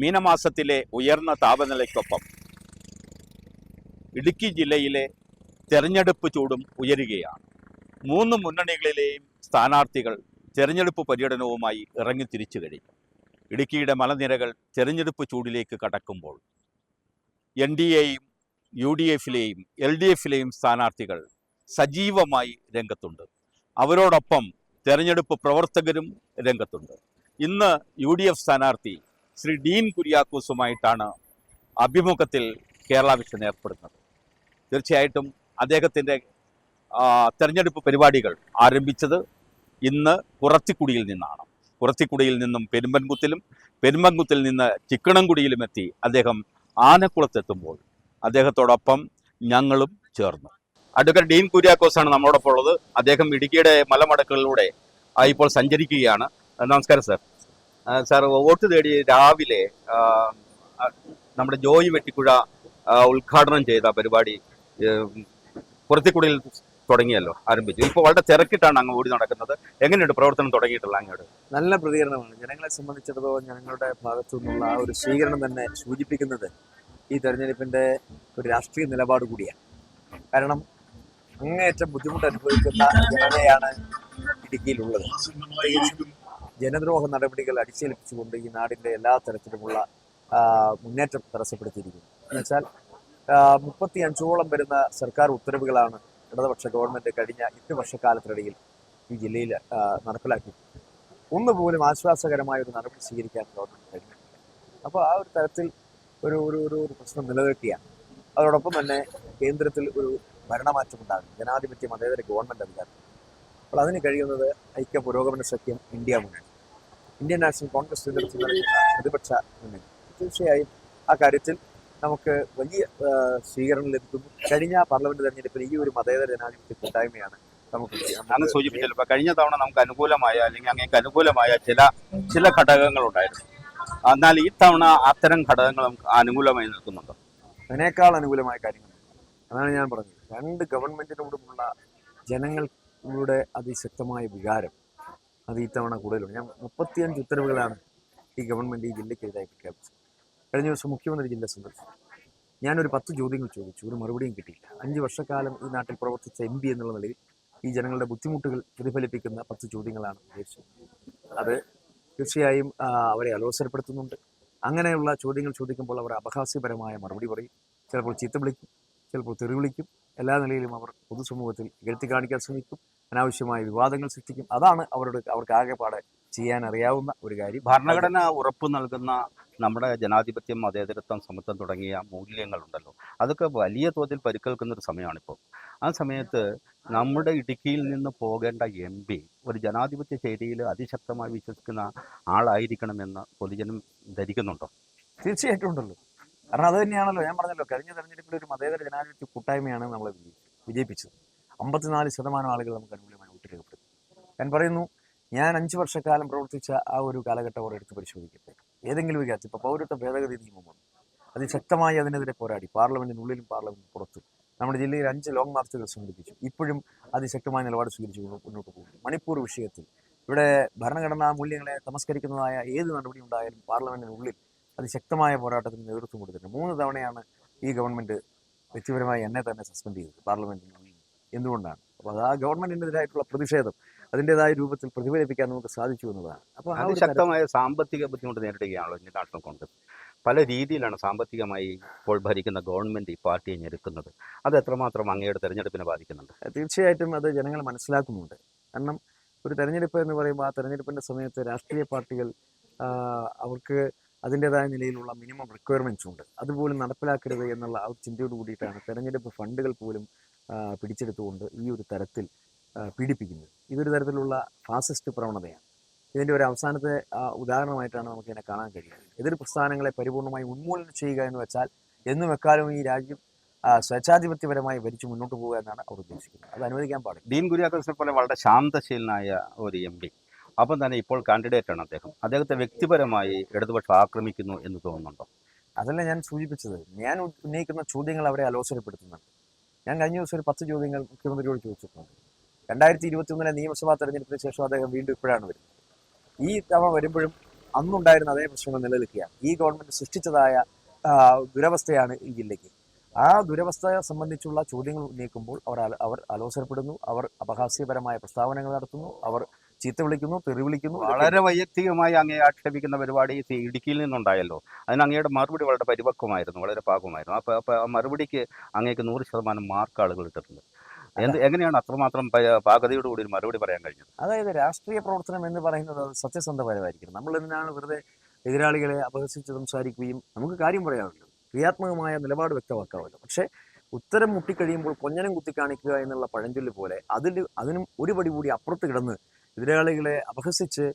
മീനമാസത്തിലെ ഉയർന്ന താപനിലയ്ക്കൊപ്പം ഇടുക്കി ജില്ലയിലെ തെരഞ്ഞെടുപ്പ് ചൂടും ഉയരുകയാണ്. മൂന്ന് മുന്നണികളിലെയും സ്ഥാനാർത്ഥികൾ തെരഞ്ഞെടുപ്പ് പര്യടനവുമായി ഇറങ്ങി തിരിച്ചു കഴിഞ്ഞു. ഇടുക്കിയുടെ മലനിരകൾ തെരഞ്ഞെടുപ്പ് ചൂടിലേക്ക് കടക്കുമ്പോൾ എൻ ഡി എയും യു ഡി എഫിലെയും എൽ ഡി എഫിലെയും സ്ഥാനാർത്ഥികൾ സജീവമായി രംഗത്തുണ്ട്. അവരോടൊപ്പം തെരഞ്ഞെടുപ്പ് പ്രവർത്തകരും രംഗത്തുണ്ട്. ഇന്ന് യു ഡി എഫ് സ്ഥാനാർത്ഥി ശ്രീ ഡീൻ കുര്യാക്കോസുമായിട്ടാണ് അഭിമുഖത്തിൽ കേരള വിഷൻ ഏർപ്പെടുന്നത്. തീർച്ചയായിട്ടും അദ്ദേഹത്തിന്റെ തെരഞ്ഞെടുപ്പ് പരിപാടികൾ ആരംഭിച്ചത് ഇന്ന് കുറത്തിക്കുടിയിൽ നിന്നാണ്. കുറത്തിക്കുടിയിൽ നിന്നും പെരുമ്പൻകുത്തിലും പെരുമ്പൻകുത്തിൽ നിന്ന് ചിക്കണംകുടിയിലും എത്തി അദ്ദേഹം ആനക്കുളത്തെത്തുമ്പോൾ അദ്ദേഹത്തോടൊപ്പം ഞങ്ങളും ചേർന്നു. അഡ്വക്കേറ്റ് ഡീൻ കുര്യാക്കോസാണ് നമ്മളോടൊപ്പം ഉള്ളത്. അദ്ദേഹം ഇടുക്കിയുടെ മലമടക്കുകളിലൂടെ ഇപ്പോൾ സഞ്ചരിക്കുകയാണ്. നമസ്കാരം സാർ. സാർ വോട്ട് തേടി രാവിലെ നമ്മുടെ ജോയി വെട്ടിക്കുഴ ഉദ്ഘാടനം ചെയ്ത പരിപാടി കുറത്തിക്കുടിയിൽ തുടങ്ങിയല്ലോ ആരംഭിച്ചു. ഇപ്പോൾ വളരെ തിരക്കിട്ടാണ് അങ്ങ് ഓടി നടക്കുന്നത്. എങ്ങനെയുണ്ട് പ്രവർത്തനം തുടങ്ങിയിട്ടുള്ള അങ്ങോട്ട്? നല്ല പ്രതികരണമാണ്. ജനങ്ങളെ സംബന്ധിച്ചിടത്തോളം ജനങ്ങളുടെ ഭാഗത്തു നിന്നുള്ള ആ ഒരു സ്വീകരണം തന്നെ സൂചിപ്പിക്കുന്നത് ഈ തെരഞ്ഞെടുപ്പിന്റെ ഒരു രാഷ്ട്രീയ നിലപാട് കൂടിയാണ്. കാരണം അങ്ങേയറ്റം ബുദ്ധിമുട്ട് അനുഭവിക്കുന്ന ജനതയാണ് ഇടുക്കിയിലുള്ളത്. ജനദ്രോഹ നടപടികൾ അടിച്ചേൽപ്പിച്ചുകൊണ്ട് ഈ നാടിന്റെ എല്ലാ തരത്തിലുമുള്ള മുന്നേറ്റം തടസ്സപ്പെടുത്തിയിരിക്കുന്നു. എന്നുവെച്ചാൽ മുപ്പത്തി അഞ്ചോളം വരുന്ന സർക്കാർ ഉത്തരവുകളാണ് ഇടതുപക്ഷ ഗവൺമെന്റ് കഴിഞ്ഞ എട്ട് വർഷക്കാലത്തിനിടയിൽ ഈ ജില്ലയിൽ നടപ്പിലാക്കി ഒന്നുപോലും ആശ്വാസകരമായ ഒരു നടപടി സ്വീകരിക്കാൻ ഗവൺമെന്റ് കഴിഞ്ഞിട്ടില്ല. അപ്പോൾ ആ ഒരു തരത്തിൽ ഒരു ഒരു ഒരു ഒരു പ്രശ്നം നിലനിൽക്കുകയാണ്. അതോടൊപ്പം തന്നെ കേന്ദ്രത്തിൽ ഒരു ഭരണമാറ്റം ഉണ്ടാകും. ജനാധിപത്യം അതേതര ഗവൺമെന്റ് അധികാരം. അപ്പോൾ അതിന് കഴിയുന്നത് ഐക്യ പുരോഗമന സഖ്യം ഇന്ത്യ മുന്നണി ഇന്ത്യൻ നാഷണൽ കോൺഗ്രസ് നേതൃത്വം നൽകുന്ന പ്രതിപക്ഷ മുന്നണി. തീർച്ചയായും ആ കാര്യത്തിൽ നമുക്ക് വലിയ സ്വീകരണം ലഭിക്കുന്നു. കഴിഞ്ഞ പാർലമെന്റ് തെരഞ്ഞെടുപ്പിൽ ഈ ഒരു മതേതര ജനാധിപത്യ കൂട്ടായ്മയാണ് നമുക്ക് അങ്ങ് സൂചിപ്പിച്ചല്ലോ കഴിഞ്ഞ തവണ നമുക്ക് അനുകൂലമായ അല്ലെങ്കിൽ അങ്ങേക്ക് അനുകൂലമായ ചില ചില ഘടകങ്ങൾ ഉണ്ടായിരുന്നു. എന്നാൽ ഈ തവണ അത്തരം ഘടകങ്ങൾ നമുക്ക് അനുകൂലമായി നിൽക്കുന്നുണ്ടോ. അതിനേക്കാൾ അനുകൂലമായ കാര്യങ്ങൾ. അതാണ് ഞാൻ പറഞ്ഞത്. രണ്ട് ഗവൺമെന്റിനോടുമുള്ള ജനങ്ങളുടെ അതിശക്തമായ വികാരം അത് ഇത്തവണ കൂടുതലുണ്ട് ഞാൻ മുപ്പത്തിയഞ്ച് ഉത്തരവുകളാണ് ഈ ഗവൺമെന്റ് ഈ ജില്ലയ്ക്കെതിരായി പ്രഖ്യാപിച്ചത് കഴിഞ്ഞ ദിവസം മുഖ്യമന്ത്രി ജില്ല സന്ദർശിച്ചു. ഞാനൊരു പത്ത് ചോദ്യങ്ങൾ ചോദിച്ചു. ഒരു മറുപടിയും കിട്ടിയില്ല. അഞ്ച് വർഷക്കാലം ഈ നാട്ടിൽ പ്രവർത്തിച്ച എം പി എന്നുള്ള നിലയിൽ ഈ ജനങ്ങളുടെ ബുദ്ധിമുട്ടുകൾ പ്രതിഫലിപ്പിക്കുന്ന പത്ത് ചോദ്യങ്ങളാണ് ഉദ്ദേശിച്ചത്. അത് തീർച്ചയായും അവരെ അലോസരപ്പെടുത്തുന്നുണ്ട്. അങ്ങനെയുള്ള ചോദ്യങ്ങൾ ചോദിക്കുമ്പോൾ അവർ അപഹാസ്യപരമായ മറുപടി പറയും. ചിലപ്പോൾ ചീത്ത വിളിക്കും ചിലപ്പോൾ തെറി വിളിക്കും. എല്ലാ നിലയിലും അവർ പൊതുസമൂഹത്തിൽ ഇകഴ്ത്തി കാണിക്കാൻ ശ്രമിക്കും. അനാവശ്യമായ വിവാദങ്ങൾ സൃഷ്ടിക്കും. അതാണ് അവരുടെ അവർക്ക് ആകെപ്പാടെ ചെയ്യാൻ അറിയാവുന്ന ഒരു കാര്യം. ഭരണഘടന ഉറപ്പ് നൽകുന്ന നമ്മുടെ ജനാധിപത്യം മതേതരത്വം സമത്വം തുടങ്ങിയ മൂല്യങ്ങളുണ്ടല്ലോ. അതൊക്കെ വലിയ തോതിൽ പരിക്കേൽക്കുന്ന ഒരു സമയമാണിപ്പോൾ. ആ സമയത്ത് നമ്മുടെ ഇടുക്കിയിൽ നിന്ന് പോകേണ്ട എം പി ഒരു ജനാധിപത്യ ശൈലിയിൽ അതിശക്തമായി വിശ്വസിക്കുന്ന ആളായിരിക്കണമെന്ന് പൊതുജനം ധരിക്കുന്നുണ്ടോ? തീർച്ചയായിട്ടും ഉണ്ടല്ലോ. കാരണം അത് തന്നെയാണല്ലോ ഞാൻ പറഞ്ഞല്ലോ കഴിഞ്ഞ തെരഞ്ഞെടുപ്പിൽ ഒരു മതേതര ജനാധിപത്യ കൂട്ടായ്മയാണ് നമ്മളെ വിജയിപ്പിച്ചത്. അമ്പത്തിനാല് ശതമാനം ആളുകൾ നമുക്ക് അനുകൂലമായി വോട്ട് രേഖപ്പെടുത്തി. ഞാൻ പറയുന്നു ഞാൻ അഞ്ച് വർഷക്കാലം പ്രവർത്തിച്ച ആ ഒരു കാലഘട്ടം അവർ എടുത്ത് പരിശോധിക്കട്ടെ. ഏതെങ്കിലും വികാസം ഇപ്പോൾ പൗരത്വ ഭേദഗതി നിയമം വന്നു. അതിശക്തമായി അതിനെതിരെ പോരാടി. പാർലമെന്റിനുള്ളിലും പാർലമെന്റിന് പുറത്തും. നമ്മുടെ ജില്ലയിൽ അഞ്ച് ലോങ് മാർച്ചുകൾ സംഘടിപ്പിച്ചു. ഇപ്പോഴും അതിശക്തമായ നിലപാട് സ്വീകരിച്ചു മുന്നോട്ട് പോകുന്നു. മണിപ്പൂർ വിഷയത്തിൽ ഇവിടെ ഭരണഘടനാ മൂല്യങ്ങളെ തമസ്കരിക്കുന്നതായ ഏത് നടപടി ഉണ്ടായാലും പാർലമെന്റിനുള്ളിൽ അതിശക്തമായ പോരാട്ടത്തിന് നേതൃത്വം കൊടുത്തിട്ടുണ്ട്. മൂന്ന് തവണയാണ് ഈ ഗവൺമെന്റ് വ്യക്തിപരമായി എന്നെ തന്നെ സസ്പെൻഡ് ചെയ്തത്. പാർലമെന്റിനുള്ളിൽ എന്തുകൊണ്ടാണ്? അപ്പോൾ അത് ആ ഗവൺമെന്റിനെതിരായിട്ടുള്ള പ്രതിഷേധം അതിന്റെതായ രൂപത്തിൽ പ്രതിഫലിപ്പിക്കാൻ നമുക്ക് സാധിച്ചു എന്നതാണ്. അപ്പോൾ ആ ശക്തമായ സാമ്പത്തിക ബുദ്ധിമുട്ട് നേരിടുകയാണല്ലോ ഇന്ത്യൻ നാഷണൽ കോൺഗ്രസ് പല രീതിയിലാണ് സാമ്പത്തികമായി ഇപ്പോൾ ഭരിക്കുന്ന ഗവൺമെന്റ് ഈ പാർട്ടിയെ ഞെരുക്കുന്നത് അത് എത്രമാത്രം അങ്ങയുടെ തെരഞ്ഞെടുപ്പിനെ ബാധിക്കുന്നുണ്ട്? തീർച്ചയായിട്ടും അത് ജനങ്ങൾ മനസ്സിലാക്കുന്നുണ്ട്. കാരണം ഒരു തെരഞ്ഞെടുപ്പ് എന്ന് പറയുമ്പോൾ ആ തെരഞ്ഞെടുപ്പിന്റെ സമയത്ത് രാഷ്ട്രീയ പാർട്ടികൾ അവർക്ക് അതിന്റെതായ നിലയിലുള്ള മിനിമം റിക്വയർമെന്റ്സ് ഉണ്ട്. അതുപോലും നടപ്പിലാക്കരുത് എന്നുള്ള ആ ചിന്തയോട് കൂടിയിട്ടാണ് തെരഞ്ഞെടുപ്പ് ഫണ്ടുകൾ പോലും പിടിച്ചെടുത്തുകൊണ്ട് ഈ ഒരു തരത്തിൽ പീഡിപ്പിക്കുന്നത്. ഇതൊരു തരത്തിലുള്ള ഫാസിസ്റ്റ് പ്രവണതയാണ്. ഇതിന്റെ ഒരു അവസാനത്തെ ഉദാഹരണമായിട്ടാണ് നമുക്ക് ഇതിനെ കാണാൻ കഴിയുന്നത്. എതിർ പ്രസ്ഥാനങ്ങളെ പരിപൂർണമായി ഉന്മൂലനം ചെയ്യുക എന്ന് വെച്ചാൽ എന്നും എക്കാലവും ഈ രാജ്യം സ്വേച്ഛാധിപത്യപരമായി ഭരിച്ചു മുന്നോട്ട് പോകുക എന്നാണ് അവർ ഉദ്ദേശിക്കുന്നത്. അത് അനുവദിക്കാൻ പാടില്ല. ഡീൻ കുര്യാക്കോസിനെ പോലെ വളരെ ശാന്തശീലനായ ഒരു എം പി അപ്പം തന്നെ ഇപ്പോൾ കാൻഡിഡേറ്റ് ആണ് അദ്ദേഹം. അദ്ദേഹത്തെ വ്യക്തിപരമായി ഇടതുപക്ഷം ആക്രമിക്കുന്നു എന്ന് തോന്നുന്നുണ്ടോ? അതല്ല ഞാൻ സൂചിപ്പിച്ചത്. ഞാൻ ഉന്നയിക്കുന്ന ചോദ്യങ്ങൾ അവരെ അലോസരപ്പെടുത്തുന്നുണ്ട്. ഞാൻ കഴിഞ്ഞ ദിവസം ഒരു പത്ത് ചോദ്യങ്ങൾ മുഖ്യമന്ത്രിയോട് ചോദിച്ചിട്ടുണ്ട്. രണ്ടായിരത്തി ഇരുപത്തി ഒന്നിലെ നിയമസഭാ തെരഞ്ഞെടുപ്പിന് ശേഷം അദ്ദേഹം വീണ്ടും ഇപ്പോഴാണ് വരുന്നത്. ഈ തവണ വരുമ്പോഴും അന്നുണ്ടായിരുന്ന അതേ പ്രശ്നങ്ങൾ നിലനിൽക്കുകയാണ്. ഈ ഗവൺമെന്റ് സൃഷ്ടിച്ചതായ ദുരവസ്ഥയാണ് ഈ ജില്ലയ്ക്ക്. ആ ദുരവസ്ഥയെ സംബന്ധിച്ചുള്ള ചോദ്യങ്ങൾ ഉന്നയിക്കുമ്പോൾ അവർ അവർ അലോസരപ്പെടുന്നു അവർ അപഹാസ്യപരമായ പ്രസ്താവനകൾ നടത്തുന്നു അവർ ചീത്ത വിളിക്കുന്നു തെറി വിളിക്കുന്നു വളരെ വൈയക്തികമായി അങ്ങേ ആക്ഷേപിക്കുന്ന പരിപാടി ഈ ഇടുക്കിയിൽ നിന്നുണ്ടായല്ലോ. അതിന് അങ്ങയുടെ മറുപടി വളരെ പരിപക്വമായിരുന്നു വളരെ പാകമായിരുന്നു. അപ്പോൾ അപ്പൊ ആ മറുപടിക്ക് അങ്ങേക്ക് നൂറ് ശതമാനം മാർക്ക് ആളുകൾ ഇട്ടിട്ടുണ്ട്. എന്ത് എങ്ങനെയാണ് അത്രമാത്രം പാകതയോടുകൂടി ഒരു മറുപടി പറയാൻ കഴിഞ്ഞത്? അതായത് രാഷ്ട്രീയ പ്രവർത്തനം എന്ന് പറയുന്നത് അത് സത്യസന്ധപരമായിരിക്കണം. നമ്മൾ എന്തിനാണ് വെറുതെ എതിരാളികളെ അപഹസിച്ച് സംസാരിക്കുകയും നമുക്ക് കാര്യം പറയാമല്ലോ. ക്രിയാത്മകമായ നിലപാട് വ്യക്തമാക്കാമല്ലോ. പക്ഷേ ഉത്തരം മുട്ടിക്കഴിയുമ്പോൾ കൊഞ്ഞനം കുത്തി കാണിക്കുക എന്നുള്ള പഴഞ്ചൊല്ല് പോലെ അതിൽ അതിനും ഒരു പടി കൂടി അപ്പുറത്ത് കിടന്ന് എതിരാളികളെ അപഹസിച്ച്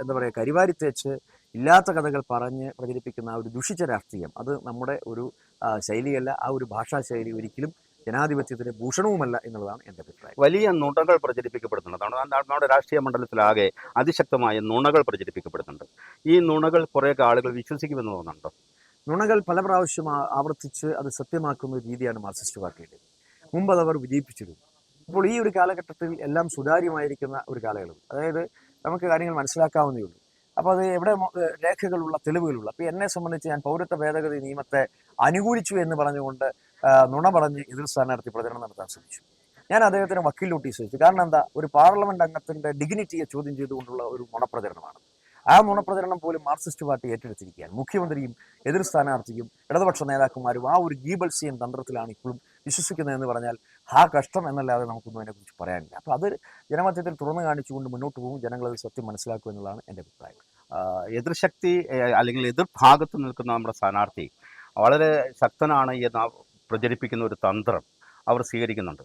എന്താ പറയുക കരിവാരി തേച്ച് ഇല്ലാത്ത കഥകൾ പറഞ്ഞ് പ്രചരിപ്പിക്കുന്ന ആ ഒരു ദുഷിച്ച രാഷ്ട്രീയം അത് നമ്മുടെ ഒരു ശൈലിയല്ല ആ ഒരു ഭാഷാ ശൈലി ഒരിക്കലും ജനാധിപത്യത്തിന് ഭൂഷണവുമല്ല എന്നുള്ളതാണ് എന്റെ അഭിപ്രായം. വലിയ നുണകൾ പ്രചരിപ്പിക്കപ്പെടുന്നുണ്ട്. നമ്മുടെ രാഷ്ട്രീയ മണ്ഡലത്തിലാകെ അതിശക്തമായ നുണകൾ പ്രചരിപ്പിക്കപ്പെടുന്നുണ്ട്. ഈ നുണകൾ കുറേ ആളുകൾ വിശ്വസിക്കുമെന്ന് തോന്നുന്നുണ്ടോ? നുണകൾ പല പ്രാവശ്യം ആവർത്തിച്ച് അത് സത്യമാക്കുന്ന രീതിയാണ് മാർക്സിസ്റ്റ് പാർട്ടിയുടെ മുമ്പ് അവർ വിജയിപ്പിച്ചിരുന്നു. അപ്പോൾ ഈ ഒരു കാലഘട്ടത്തിൽ എല്ലാം സുതാര്യമായിരിക്കുന്ന ഒരു കാലയളവ്. അതായത് നമുക്ക് കാര്യങ്ങൾ മനസ്സിലാക്കാവുന്നേ ഉള്ളൂ. അപ്പോൾ അത് എവിടെ രേഖകളുള്ള തെളിവുകളുള്ള അപ്പോൾ എന്നെ സംബന്ധിച്ച് ഞാൻ പൗരത്വ ഭേദഗതി നിയമത്തെ അനുകൂലിച്ചു എന്ന് പറഞ്ഞുകൊണ്ട് നുണ പറഞ്ഞ് എതിർ സ്ഥാനാർത്ഥി പ്രചരണം നടത്താൻ ശ്രമിച്ചു. ഞാൻ അദ്ദേഹത്തിന് വക്കീൽ നോട്ടീസ് വെച്ചു കാരണം എന്താ? ഒരു പാർലമെന്റ് അംഗത്തിന്റെ ഡിഗ്നിറ്റിയെ ചോദ്യം ചെയ്തുകൊണ്ടുള്ള ഒരു നുണപ്രചരണമാണ്. ആ നുണപ്രചരണം പോലും മാർക്സിസ്റ്റ് പാർട്ടി ഏറ്റെടുത്തിരിക്കുകയാണ്. മുഖ്യമന്ത്രിയും എതിർ സ്ഥാനാർത്ഥിയും ഇടതുപക്ഷ നേതാക്കന്മാരും ആ ഒരു ഗീബൽസിയൻ തന്ത്രത്തിലാണ് ഇപ്പോഴും വിശ്വസിക്കുന്നതെന്ന് പറഞ്ഞാൽ ആ കഷ്ടം എന്നല്ലാതെ നമുക്കൊന്നും അതിനെക്കുറിച്ച് പറയാനില്ല. അപ്പോൾ അത് ജനമധ്യത്തിൽ തുറന്നു കാണിച്ചുകൊണ്ട് മുന്നോട്ട് പോകും ജനങ്ങൾ അത് സത്യം മനസ്സിലാക്കും എന്നുള്ളതാണ് എന്റെ അഭിപ്രായം. എതിർശക്തി അല്ലെങ്കിൽ എതിർഭാഗത്ത് നിൽക്കുന്ന നമ്മുടെ സ്ഥാനാർത്ഥി വളരെ ശക്തനാണ് എന്ന് പ്രചരിപ്പിക്കുന്ന ഒരു തന്ത്രം അവർ സ്വീകരിക്കുന്നുണ്ട്.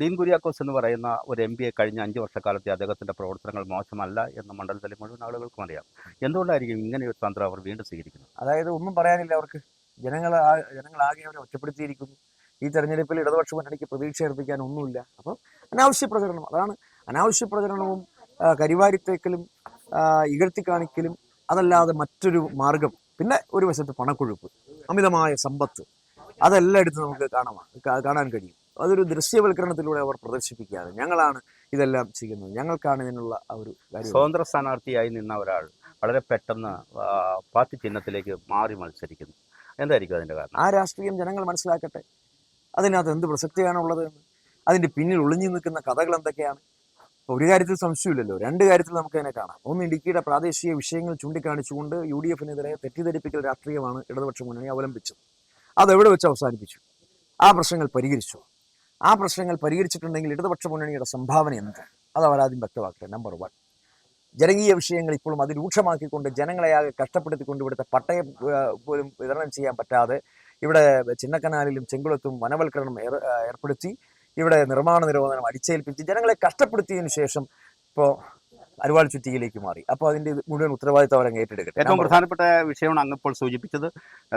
ഡീൻ കുര്യാക്കോസ് എന്ന് പറയുന്ന ഒരു എം പിയെ കഴിഞ്ഞ അഞ്ച് വർഷക്കാലത്തെ അദ്ദേഹത്തിന്റെ പ്രവർത്തനങ്ങൾ മോശമല്ല എന്ന് മണ്ഡലത്തിലെ മുഴുവൻ ആളുകൾക്കും അറിയാം. എന്തുകൊണ്ടായിരിക്കും ഇങ്ങനെ ഒരു തന്ത്രം അവർ വീണ്ടും സ്വീകരിക്കുന്നത്? അതായത് ഒന്നും പറയാനില്ല അവർക്ക്. ജനങ്ങൾ ജനങ്ങളാകെ അവരെ ഒറ്റപ്പെടുത്തിയിരിക്കുന്നു. ഈ തെരഞ്ഞെടുപ്പിൽ ഇടതുപക്ഷ മുന്നണിക്ക് പ്രതീക്ഷ അർപ്പിക്കാൻ ഒന്നുമില്ല. അപ്പം അനാവശ്യ പ്രചരണം അതാണ് അനാവശ്യ പ്രചരണവും കരിവാരിത്തേക്കലും ഇകഴ്ത്തി കാണിക്കലും അതല്ലാതെ മറ്റൊരു മാർഗം. പിന്നെ ഒരു വശത്ത് പണക്കൊഴുപ്പ് അമിതമായ സമ്പത്ത് അതെല്ലാം എടുത്ത് നമുക്ക് കാണാം കാണാൻ കഴിയും. അതൊരു ദൃശ്യവൽക്കരണത്തിലൂടെ അവർ പ്രദർശിപ്പിക്കുകയാണ്. ഞങ്ങളാണ് ഇതെല്ലാം ചെയ്യുന്നത്. ഞങ്ങൾക്കാണ് ഇതിനുള്ള ഒരു സ്വതന്ത്ര സ്ഥാനാർത്ഥിയായി നിന്ന ഒരാൾ വളരെ പെട്ടെന്ന് പാർട്ടി ചിഹ്നത്തിലേക്ക് മാറി മത്സരിക്കുന്നു. എന്തായിരിക്കും അതിന്റെ കാരണം? ആ രാഷ്ട്രീയം ജനങ്ങൾ മനസ്സിലാക്കട്ടെ. അതിനകത്ത് എന്ത് പ്രസക്തിയാണ് ഉള്ളത് എന്ന്. അതിന്റെ പിന്നിൽ ഒളിഞ്ഞു നിൽക്കുന്ന കഥകൾ എന്തൊക്കെയാണ്? ഒരു കാര്യത്തിൽ സംശയമില്ലല്ലോ. രണ്ട് കാര്യത്തിൽ നമുക്ക് അതിനെ കാണാം. ഒന്ന് ഇടുക്കിയുടെ പ്രാദേശിക വിഷയങ്ങൾ ചൂണ്ടിക്കാണിച്ചുകൊണ്ട് യു ഡി എഫിനെതിരെ തെറ്റിദ്ധരിപ്പിക്കൽ രാഷ്ട്രീയമാണ് ഇടതുപക്ഷ മുന്നണി അവലംബിച്ചത്. അതെവിടെ വെച്ച് അവസാനിപ്പിച്ചു? ആ പ്രശ്നങ്ങൾ പരിഹരിച്ചു? ആ പ്രശ്നങ്ങൾ പരിഹരിച്ചിട്ടുണ്ടെങ്കിൽ ഇടതുപക്ഷ മുന്നണിയുടെ സംഭാവന എന്ത്? അത് അവരാദ്യം വ്യക്തമാക്കട്ടെ. നമ്പർ വൺ ജനകീയ വിഷയങ്ങൾ ഇപ്പോഴും അതിരൂക്ഷമാക്കിക്കൊണ്ട് ജനങ്ങളെ ആകെ കഷ്ടപ്പെടുത്തിക്കൊണ്ട് ഇവിടുത്തെ പട്ടയം പോലും വിതരണം ചെയ്യാൻ പറ്റാതെ ഇവിടെ ചിന്നക്കനാലിലും ചെങ്കുളത്തും വനവൽക്കരണം ഏർ- ഏർപ്പെടുത്തി ഇവിടെ നിർമ്മാണ നിരോധനം അടിച്ചേൽപ്പിച്ച് ജനങ്ങളെ കഷ്ടപ്പെടുത്തിയതിനു ശേഷം ഇപ്പോൾ അരുവാൾ ചുറ്റിയിലേക്ക് മാറി. അപ്പോൾ അതിന്റെ മുഴുവൻ ഉത്തരവാദിത്തം അവരങ്ങ് ഏറ്റെടുക്കട്ടെ. ഏറ്റവും പ്രധാനപ്പെട്ട വിഷയമാണ് അങ്ങ് ഇപ്പോൾ സൂചിപ്പിച്ചത്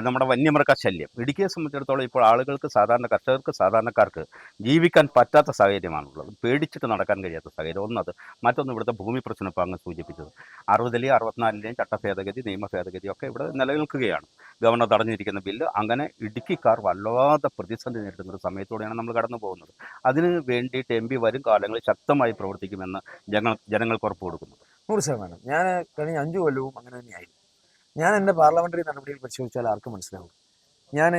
നമ്മുടെ വന്യമൃഗ ശല്യം. ഇടുക്കിയെ സംബന്ധിച്ചിടത്തോളം ഇപ്പോൾ ആളുകൾക്ക് സാധാരണ കർഷകർക്ക് സാധാരണക്കാർക്ക് ജീവിക്കാൻ പറ്റാത്ത സാഹചര്യമാണുള്ളത്. പേടിച്ചിട്ട് നടക്കാൻ കഴിയാത്ത സാഹചര്യം. ഒന്നത് മറ്റൊന്ന് ഇവിടുത്തെ ഭൂമി പ്രശ്നം ഇപ്പോൾ അങ്ങ് സൂചിപ്പിച്ചത്. അറുപതിലെയും അറുപത്തിനാലിലെയും ചട്ട ഭേദഗതി നിയമ ഭേദഗതി ഒക്കെ ഇവിടെ നിലനിൽക്കുകയാണ്. ഗവർണർ തടഞ്ഞിരിക്കുന്ന ബില്ല് അങ്ങനെ ഇടുക്കിക്കാർ വല്ലാതെ പ്രതിസന്ധി നേരിടുന്ന ഒരു സമയത്തോടെയാണ് നമ്മൾ കടന്നു പോകുന്നത് അതിന് വേണ്ടിയിട്ട് എം പി വരും കാലങ്ങളിൽ ശക്തമായി പ്രവർത്തിക്കുമെന്ന് ജനങ്ങൾ ജനങ്ങൾക്ക് ഉറപ്പ് കൊടുക്കുന്നു. നൂറ് ശതമാനം. ഞാൻ കഴിഞ്ഞ അഞ്ചു കൊല്ലവും അങ്ങനെ തന്നെയായിരുന്നു. ഞാൻ എന്റെ പാർലമെന്ററി നടപടികൾ പരിശോധിച്ചാൽ ആർക്കും മനസ്സിലാവും. ഞാൻ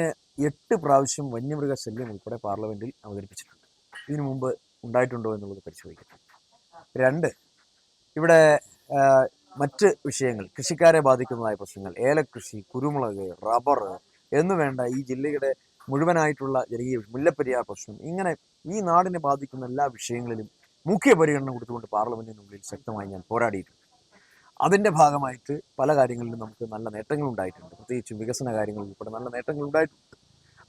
എട്ട് പ്രാവശ്യം വന്യമൃഗ ശല്യം ഉൾപ്പെടെ പാർലമെന്റിൽ അവതരിപ്പിച്ചിട്ടുണ്ട്. ഇതിനു മുമ്പ് ഉണ്ടായിട്ടുണ്ടോ എന്നുള്ളത് പരിശോധിക്കട്ടെ രണ്ട് ഇവിടെ മറ്റ് വിഷയങ്ങൾ കൃഷിക്കാരെ ബാധിക്കുന്നതായ പ്രശ്നങ്ങൾ ഏലക്കൃഷി കുരുമുളക് റബ്ബർ എന്നു വേണ്ട ഈ ജില്ലയുടെ മുഴുവനായിട്ടുള്ള ജനകീയ മുല്ലപ്പെരിയാർ പ്രശ്നം ഇങ്ങനെ ഈ നാടിനെ ബാധിക്കുന്ന എല്ലാ വിഷയങ്ങളിലും മുഖ്യ പരിഗണന കൊടുത്തുകൊണ്ട് പാർലമെന്റിനുള്ളിൽ ശക്തമായി ഞാൻ പോരാടിയിട്ടുണ്ട്. അതിന്റെ ഭാഗമായിട്ട് പല കാര്യങ്ങളിലും നമുക്ക് നല്ല നേട്ടങ്ങൾ ഉണ്ടായിട്ടുണ്ട് പ്രത്യേകിച്ച് വികസന കാര്യങ്ങൾ ഉൾപ്പെടെ നല്ല നേട്ടങ്ങൾ ഉണ്ടായിട്ടുണ്ട്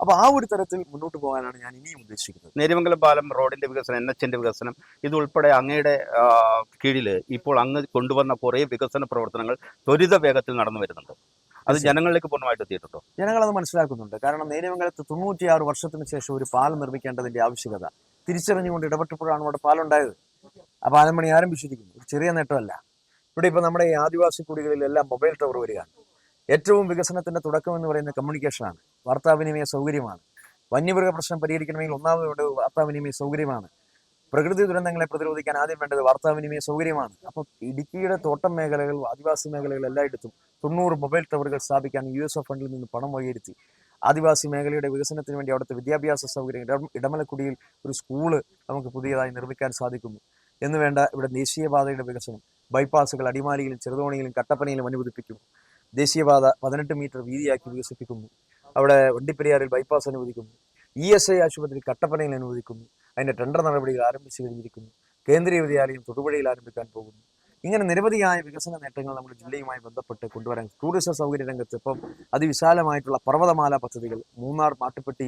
അപ്പൊ ആ ഒരു തരത്തിൽ മുന്നോട്ട് പോകാനാണ് ഞാൻ ഇനിയും ഉദ്ദേശിക്കുന്നത്. നേര്യമംഗലം പാലം റോഡിന്റെ വികസനം എൻ എച്ചിന്റെ വികസനം ഇതുൾപ്പെടെ അങ്ങയുടെ കീഴിൽ ഇപ്പോൾ അങ്ങ് കൊണ്ടുവന്ന കുറേ വികസന പ്രവർത്തനങ്ങൾ ത്വരിത വേഗത്തിൽ നടന്നു വരുന്നുണ്ട്. അത് ജനങ്ങളിലേക്ക് പൂർണമായിട്ട് എത്തിയിട്ടുണ്ടോ? ജനങ്ങളത് മനസ്സിലാക്കുന്നുണ്ട്. കാരണം നേര്യമംഗലത്ത് തൊണ്ണൂറ്റിയാറ് വർഷത്തിന് ശേഷം ഒരു പാലം നിർമ്മിക്കേണ്ടതിന്റെ ആവശ്യകത തിരിച്ചറിഞ്ഞുകൊണ്ട് ഇടപെട്ടപ്പോഴാണ് ഇവിടെ പാലുണ്ടായത്. ആ ആരും ആരംഭിച്ചിരിക്കുന്നു ഒരു ചെറിയ നേട്ടമല്ല. ഇവിടെ ഇപ്പൊ നമ്മുടെ ഈ ആദിവാസി കുടികളിലെല്ലാം മൊബൈൽ ടവർ വരികയാണ്. ഏറ്റവും വികസനത്തിന്റെ തുടക്കം എന്ന് പറയുന്നത് കമ്മ്യൂണിക്കേഷനാണ് വാർത്താവിനിമയ സൗകര്യമാണ്. വന്യമൃഗ പ്രശ്നം പരിഹരിക്കണമെങ്കിൽ ഒന്നാമത് വേണ്ടത് വാർത്താവിനിമയ സൗകര്യമാണ്. പ്രകൃതി ദുരന്തങ്ങളെ പ്രതിരോധിക്കാൻ ആദ്യം വേണ്ടത് വാർത്താവിനിമയ സൗകര്യമാണ്. അപ്പോൾ ഇടുക്കിയുടെ തോട്ടം മേഖലകൾ ആദിവാസി മേഖലകൾ എല്ലായിടത്തും തൊണ്ണൂറ് മൊബൈൽ ടവറുകൾ സ്ഥാപിക്കാൻ യു എസ് എഫ് ഫണ്ടിൽ നിന്ന് പണം വകയിരുത്തി. ആദിവാസി മേഖലയുടെ വികസനത്തിന് വേണ്ടി അവിടുത്തെ വിദ്യാഭ്യാസ സൗകര്യം ഇടം- ഇടമലക്കുടിയിൽ ഒരു സ്കൂൾ നമുക്ക് പുതിയതായി നിർമ്മിക്കാൻ സാധിക്കുന്നു. എന്ന് വേണ്ട ഇവിടെ ദേശീയപാതയുടെ വികസനം ബൈപ്പാസുകൾ അടിമാലിയിലും ചെറുതോണിയിലും കട്ടപ്പനയിലും അനുവദിപ്പിക്കുന്നു. ദേശീയപാത പതിനെട്ട് മീറ്റർ വീതിയാക്കി വികസിപ്പിക്കുന്നു. അവിടെ വണ്ടിപ്പെരിയാറിൽ ബൈപ്പാസ് അനുവദിക്കുന്നു. ഇ എസ് ഐ ആശുപത്രി കട്ടപ്പനയിൽ അനുവദിക്കുന്നു. അതിന്റെ ടെൻഡർ നടപടികൾ ആരംഭിച്ചു കഴിഞ്ഞിരിക്കുന്നു. കേന്ദ്രീയ വിദ്യാലയം തൊടുപുഴയിൽ ആരംഭിക്കാൻ പോകുന്നു. ഇങ്ങനെ നിരവധിയായ വികസന നേട്ടങ്ങൾ നമ്മുടെ ജില്ലയുമായി ബന്ധപ്പെട്ട് കൊണ്ടുവരാൻ ടൂറിസം സൗകര്യ രംഗത്ത് ഇപ്പം അതിവിശാലമായിട്ടുള്ള പർവതമാല പദ്ധതികൾ മൂന്നാർ മാട്ടുപ്പെട്ടി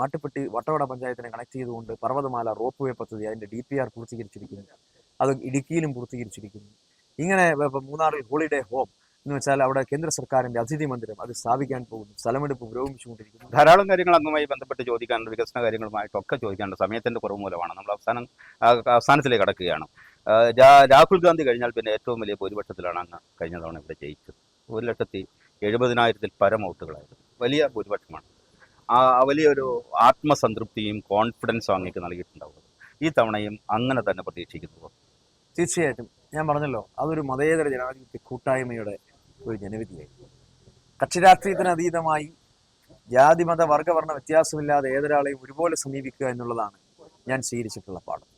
മാട്ടുപ്പെട്ടി വട്ടവട പഞ്ചായത്തിനെ കണക്ട് ചെയ്തുകൊണ്ട് പർവതമാല റോപ്പ് വേ പദ്ധതി അതിന്റെ ഡി പി ആർ പൂർത്തീകരിച്ചിരിക്കുന്നു. അത് ഇടുക്കിയിലും പൂർത്തീകരിച്ചിരിക്കുന്നു. ഇങ്ങനെ മൂന്നാറിൽ ഹോളിഡേ ഹോം എന്ന് വെച്ചാൽ അവിടെ കേന്ദ്ര സർക്കാരിന്റെ അതിഥി മന്ദിരം അത് സ്ഥാപിക്കാൻ പോകുന്നു. സ്ഥലമെടുപ്പ് പുരോഗമിച്ചുകൊണ്ടിരിക്കുന്നു. ധാരാളം കാര്യങ്ങൾ അങ്ങുമായി ബന്ധപ്പെട്ട് ചോദിക്കാനുണ്ട്. വികസന കാര്യങ്ങളുമായിട്ടൊക്കെ ചോദിക്കാനുണ്ട്. സമയത്തിന്റെ കുറവ് മൂലമാണ്. നമ്മൾ അവസാനം അവസാനത്തിലേക്ക് കടക്കുകയാണ്. രാഹുൽ ഗാന്ധി കഴിഞ്ഞാൽ പിന്നെ ഏറ്റവും വലിയ ഭൂരിപക്ഷത്തിലാണ് അങ്ങ് കഴിഞ്ഞ തവണ ഇവിടെ ജയിച്ചത്. ഒരു ലക്ഷത്തി എഴുപതിനായിരത്തിൽ പരം വോട്ടുകളായിരുന്നു. വലിയ ഭൂരിപക്ഷമാണ്. ആ ആ വലിയൊരു ആത്മസംതൃപ്തിയും കോൺഫിഡൻസും അങ്ങേക്ക് നൽകിയിട്ടുണ്ടാവുന്നത്. ഈ തവണയും അങ്ങനെ തന്നെ പ്രതീക്ഷിക്കുന്നു. തീർച്ചയായിട്ടും. ഞാൻ പറഞ്ഞല്ലോ അതൊരു മതേതര ജനാധിപത്യ കൂട്ടായ്മയുടെ ഒരു ജനവിധിയായി. കക്ഷി രാഷ്ട്രീയത്തിന് അതീതമായി ജാതി മത വർഗവർണ വ്യത്യാസമില്ലാതെ ഏതൊരാളെയും ഒരുപോലെ സമീപിക്കുക എന്നുള്ളതാണ് ഞാൻ സ്വീകരിച്ചിട്ടുള്ള പാഠം.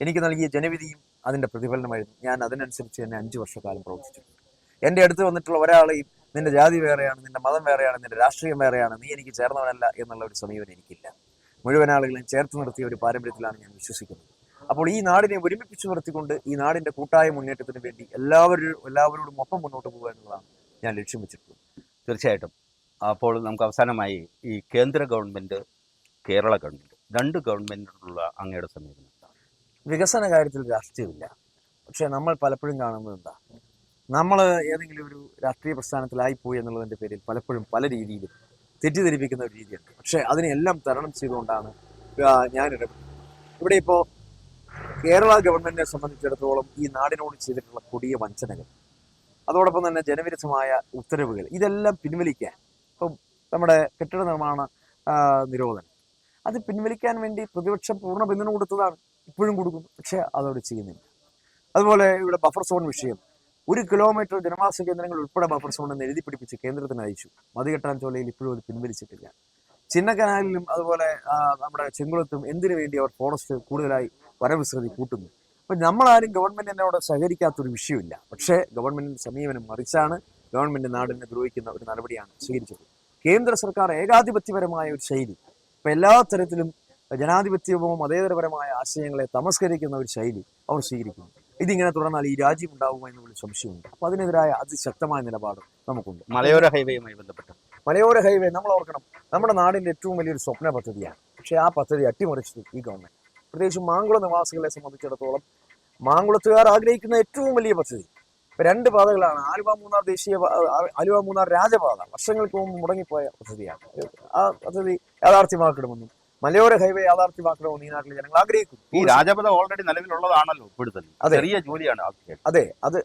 എനിക്ക് നൽകിയ ജനവിധിയും അതിന്റെ പ്രതിഫലനമായിരുന്നു. ഞാൻ അതിനനുസരിച്ച് തന്നെ അഞ്ച് വർഷക്കാലം പ്രവർത്തിച്ചു എന്റെ അടുത്ത് വന്നിട്ടുള്ള ഒരാളെയും നിന്റെ ജാതി വേറെയാണ് നിന്റെ മതം വേറെയാണ് നിന്റെ രാഷ്ട്രീയം വേറെയാണ് നീ എനിക്ക് ചേർന്നവനല്ല എന്നുള്ള ഒരു സമീപനം എനിക്കില്ല. മുഴുവൻ ആളുകളെയും ചേർത്ത് നിർത്തിയ ഒരു പാരമ്പര്യത്തിലാണ് ഞാൻ വിശ്വസിക്കുന്നത്. അപ്പോൾ ഈ നാടിനെ ഒരുമിപ്പിച്ച് നിർത്തിക്കൊണ്ട് ഈ നാടിന്റെ കൂട്ടായ മുന്നേറ്റത്തിന് വേണ്ടി എല്ലാവരും എല്ലാവരോടും ഒപ്പം മുന്നോട്ട് പോകുക എന്നുള്ളതാണ് ഞാൻ ലക്ഷ്യം വെച്ചിട്ടുള്ളത്. തീർച്ചയായിട്ടും. അപ്പോൾ നമുക്ക് അവസാനമായി ഈ കേന്ദ്ര ഗവൺമെന്റ് കേരള ഗവൺമെന്റ് രണ്ട് ഗവൺമെന്റിനുള്ള അങ്ങയുടെ സമീപനം? വികസന കാര്യത്തിൽ രാഷ്ട്രീയമില്ല. പക്ഷെ നമ്മൾ പലപ്പോഴും കാണുന്നത് എന്താ? നമ്മൾ ഏതെങ്കിലും ഒരു രാഷ്ട്രീയ പ്രസ്ഥാനത്തിലായി പോയി എന്നുള്ളതിന്റെ പേരിൽ പലപ്പോഴും പല രീതിയിലും തെറ്റിദ്ധരിപ്പിക്കുന്ന ഒരു രീതിയുണ്ട്. പക്ഷേ അതിനെല്ലാം തരണം ചെയ്തുകൊണ്ടാണ് ഞാൻ ഇടപെടുന്നത് ഇവിടെ ഇപ്പോൾ കേരള ഗവൺമെന്റിനെ സംബന്ധിച്ചിടത്തോളം ഈ നാടിനോട് ചെയ്തിട്ടുള്ള കൊടിയ വഞ്ചനകൾ അതോടൊപ്പം തന്നെ ജനവിരുദ്ധമായ ഉത്തരവുകൾ ഇതെല്ലാം പിൻവലിക്കാൻ ഇപ്പം നമ്മുടെ കെട്ടിട നിർമ്മാണ നിരോധനം അത് പിൻവലിക്കാൻ വേണ്ടി പ്രതിപക്ഷം പൂർണ പിന്തുണ കൊടുത്തതാണ്. ഇപ്പോഴും കൊടുക്കും പക്ഷേ അതവിടെ ചെയ്യുന്നില്ല. അതുപോലെ ഇവിടെ ബഫർ സോൺ വിഷയം. ഒരു കിലോമീറ്റർ ജനവാസ കേന്ദ്രങ്ങൾ ഉൾപ്പെടെ ബഫർ സോൺ എന്ന് എഴുതി പിടിപ്പിച്ച് കേന്ദ്രത്തിന് അയച്ചു. മതികെട്ടാൻ ചോലയിൽ ഇപ്പോഴും അത് പിൻവലിച്ചിട്ടില്ല. ചിന്നക്കനാലിലും അതുപോലെ നമ്മുടെ ചെങ്കുളത്തും എന്തിനു വേണ്ടി അവർ ഫോറസ്റ്റ് കൂടുതലായി വനവിസ്തൃതി കൂട്ടുന്നു? അപ്പം നമ്മളാരും ഗവൺമെന്റിനോട് സഹകരിക്കാത്തൊരു വിഷയമില്ല. പക്ഷേ ഗവൺമെന്റിന്റെ സമീപനം മറിച്ചാണ് ഗവൺമെന്റ് നാടിനെ ദ്രോഹിക്കുന്ന ഒരു നടപടിയാണ് സ്വീകരിച്ചത്. കേന്ദ്ര സർക്കാർ ഏകാധിപത്യപരമായ ഒരു ശൈലി. ഇപ്പം എല്ലാ തരത്തിലും ജനാധിപത്യവും മതേതരപരമായ ആശയങ്ങളെ തമസ്കരിക്കുന്ന ഒരു ശൈലി അവർ സ്വീകരിക്കുന്നു. ഇതിങ്ങനെ തുടർന്നാൽ ഈ രാജ്യം ഉണ്ടാവുമോ എന്നുള്ള സംശയമുണ്ട്. അപ്പൊ അതിനെതിരായ അതിശക്തമായ നിലപാട് നമുക്കുണ്ട്. മലയോര ഹൈവേയുമായി ബന്ധപ്പെട്ട്. മലയോര ഹൈവേ നമ്മൾ ഓർക്കണം. നമ്മുടെ നാടിന്റെ ഏറ്റവും വലിയൊരു സ്വപ്ന പദ്ധതിയാണ്. പക്ഷേ ആ പദ്ധതി അട്ടിമറിച്ചത് ഈ ഗവൺമെന്റ് പ്രത്യേകിച്ച് മാങ്കുളം നിവാസികളെ സംബന്ധിച്ചിടത്തോളം മാങ്കുളത്തുകാർ ആഗ്രഹിക്കുന്ന ഏറ്റവും വലിയ പദ്ധതി. ഇപ്പൊ രണ്ട് പാതകളാണ്. ആലുവ മൂന്നാർ ദേശീയ ആലുവ മൂന്നാർ രാജപാത. വർഷങ്ങൾക്ക് മുമ്പ് മുടങ്ങിപ്പോയ പദ്ധതിയാണ്. ആ പദ്ധതി യാഥാർത്ഥ്യമാക്കണമെന്നും മലയോര ഹൈവേ യാഥാർത്ഥ്യമാക്കണമെന്ന് ഈ നാട്ടിലെ ജനങ്ങൾ ആഗ്രഹിക്കുന്നു. ഈ രാജപഥ ഓൾറെഡി നിലവിലുള്ളതാണല്ലോ ഇപ്പോഴത്തെ അതെ. ചെറിയ ജോലിയാണ് അത് അത്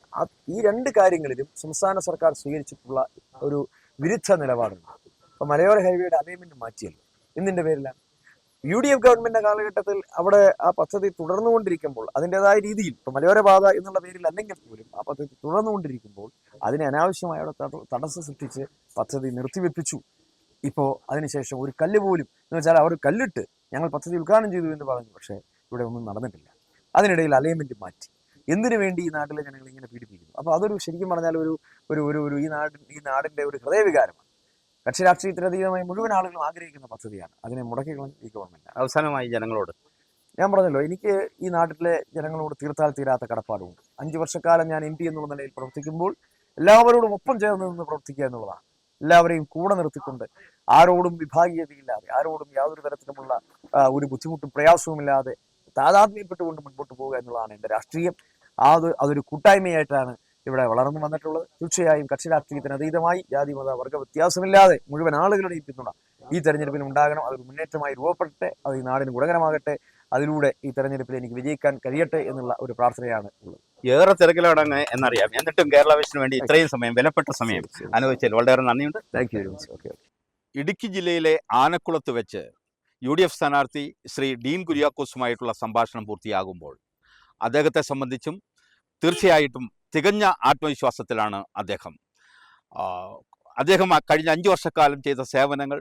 ഈ രണ്ട് കാര്യങ്ങളിലും സംസ്ഥാന സർക്കാർ സ്വീകരിച്ചിട്ടുള്ള ഒരു വിരുദ്ധ നിലപാടുണ്ട്. അപ്പൊ മലയോര ഹൈവേയുടെ അലൈൻമെന്റ് മാറ്റിയല്ലോ. എന്തിന്റെ പേരിലാണ്? യു ഡി എഫ് ഗവൺമെന്റിന്റെ കാലഘട്ടത്തിൽ അവിടെ ആ പദ്ധതി തുടർന്നുകൊണ്ടിരിക്കുമ്പോൾ അതിന്റെതായ രീതിയിൽ ഇപ്പൊ മലയോര പാത എന്നുള്ള പേരിൽ അല്ലെങ്കിൽ പോലും ആ പദ്ധതി തുടർന്നുകൊണ്ടിരിക്കുമ്പോൾ അതിനെ അനാവശ്യമായി അവിടെ തടസ്സം സൃഷ്ടിച്ച് പദ്ധതി നിർത്തിവെപ്പിച്ചു. ഇപ്പോ അതിനുശേഷം ഒരു കല്ല് പോലും എന്ന് വെച്ചാൽ അവർ കല്ലിട്ട് ഞങ്ങൾ പദ്ധതി ഉദ്ഘാടനം ചെയ്തു എന്ന് പറഞ്ഞു. പക്ഷേ ഇവിടെ ഒന്നും നടന്നിട്ടില്ല. അതിനിടയിൽ അലൈൻമെന്റ് മാറ്റി. എന്തിനു വേണ്ടി ഈ നാട്ടിലെ ജനങ്ങൾ ഇങ്ങനെ പീഡിപ്പിക്കുന്നു? അപ്പോൾ അതൊരു ശരിക്കും പറഞ്ഞാൽ ഒരു ഒരു ഒരു ഒരു ഈ നാട് ഈ നാടിന്റെ ഒരു ഹൃദയവികാരമാണ്. കക്ഷി രാഷ്ട്രീയത്തിനതീതമായി മുഴുവൻ ആളുകളും ആഗ്രഹിക്കുന്ന പദ്ധതിയാണ്. അതിനെ മുടക്കി ഈ ഗവൺമെന്റ് അവസാനമായി ജനങ്ങളോട്. ഞാൻ പറഞ്ഞല്ലോ എനിക്ക് ഈ നാട്ടിലെ ജനങ്ങളോട് തീർത്താൽ തീരാത്ത കടപ്പാടുണ്ട്. അഞ്ച് വർഷക്കാലം ഞാൻ എം പി എന്നുള്ള നിലയിൽ പ്രവർത്തിക്കുമ്പോൾ എല്ലാവരോടും ഒപ്പം ചേർന്ന് നിന്ന് പ്രവർത്തിക്കുക എന്നുള്ളതാണ്. എല്ലാവരെയും കൂടെ നിർത്തിക്കൊണ്ട് ആരോടും വിഭാഗീയതയില്ലാതെ ആരോടും യാതൊരു തരത്തിലുമുള്ള ഒരു ബുദ്ധിമുട്ടും പ്രയാസവുമില്ലാതെ താതാത്മ്യപ്പെട്ടുകൊണ്ട് മുൻപോട്ട് പോവുക എന്നുള്ളതാണ് എന്റെ രാഷ്ട്രീയം. അത് അതൊരു കൂട്ടായ്മയായിട്ടാണ് ഇവിടെ വളർന്നു വന്നിട്ടുള്ളത്. തീർച്ചയായും കക്ഷി രാഷ്ട്രീയത്തിന് അതീതമായി ജാതി മത വർഗ വ്യത്യാസമില്ലാതെ മുഴുവൻ ആളുകളുടെയും പിന്തുണ ഈ തെരഞ്ഞെടുപ്പിൽ ഉണ്ടാകണം. അതൊരു മുന്നേറ്റമായി രൂപപ്പെടട്ടെ അത് ഈ നാടിന് ഗുണകരമാകട്ടെ അതിലൂടെ ഈ തെരഞ്ഞെടുപ്പിൽ എനിക്ക് വിജയിക്കാൻ കഴിയട്ടെ എന്നുള്ള ഒരു പ്രാർത്ഥനയാണ് ഉള്ളത്. ഏറെ തിരക്കിലാണ് എന്നറിയാം. എന്നിട്ടും കേരള വേണ്ടി ഇത്രയും സമയം വിലപ്പെട്ട സമയം അനുഭവിച്ചാൽ വളരെ നന്ദിയുണ്ട്. Thank you very much okay okay Idukki ജില്ലയിലെ ആനക്കുളത്ത് വെച്ച് യു ഡി എഫ് സ്ഥാനാർത്ഥി ശ്രീ ഡീൻ കുര്യാക്കോസുമായിട്ടുള്ള സംഭാഷണം പൂർത്തിയാകുമ്പോൾ അദ്ദേഹത്തെ സംബന്ധിച്ചും തീർച്ചയായിട്ടും തികഞ്ഞ ആത്മവിശ്വാസത്തിലാണ് അദ്ദേഹം. അദ്ദേഹം കഴിഞ്ഞ അഞ്ച് വർഷക്കാലം ചെയ്ത സേവനങ്ങൾ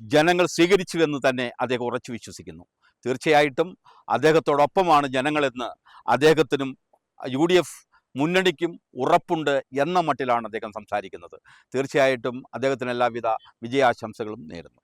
ജനങ്ങൾ സ്വീകരിച്ചു എന്ന് തന്നെ അദ്ദേഹം ഉറച്ചു വിശ്വസിക്കുന്നു. തീർച്ചയായിട്ടും അദ്ദേഹത്തോടൊപ്പമാണ് ജനങ്ങളെന്ന് അദ്ദേഹത്തിനും യു ഡി എഫ് മുന്നണിക്കും ഉറപ്പുണ്ട് എന്ന മട്ടിലാണ് അദ്ദേഹം സംസാരിക്കുന്നത്. തീർച്ചയായിട്ടും അദ്ദേഹത്തിന് എല്ലാവിധ വിജയാശംസകളും നേരുന്നു.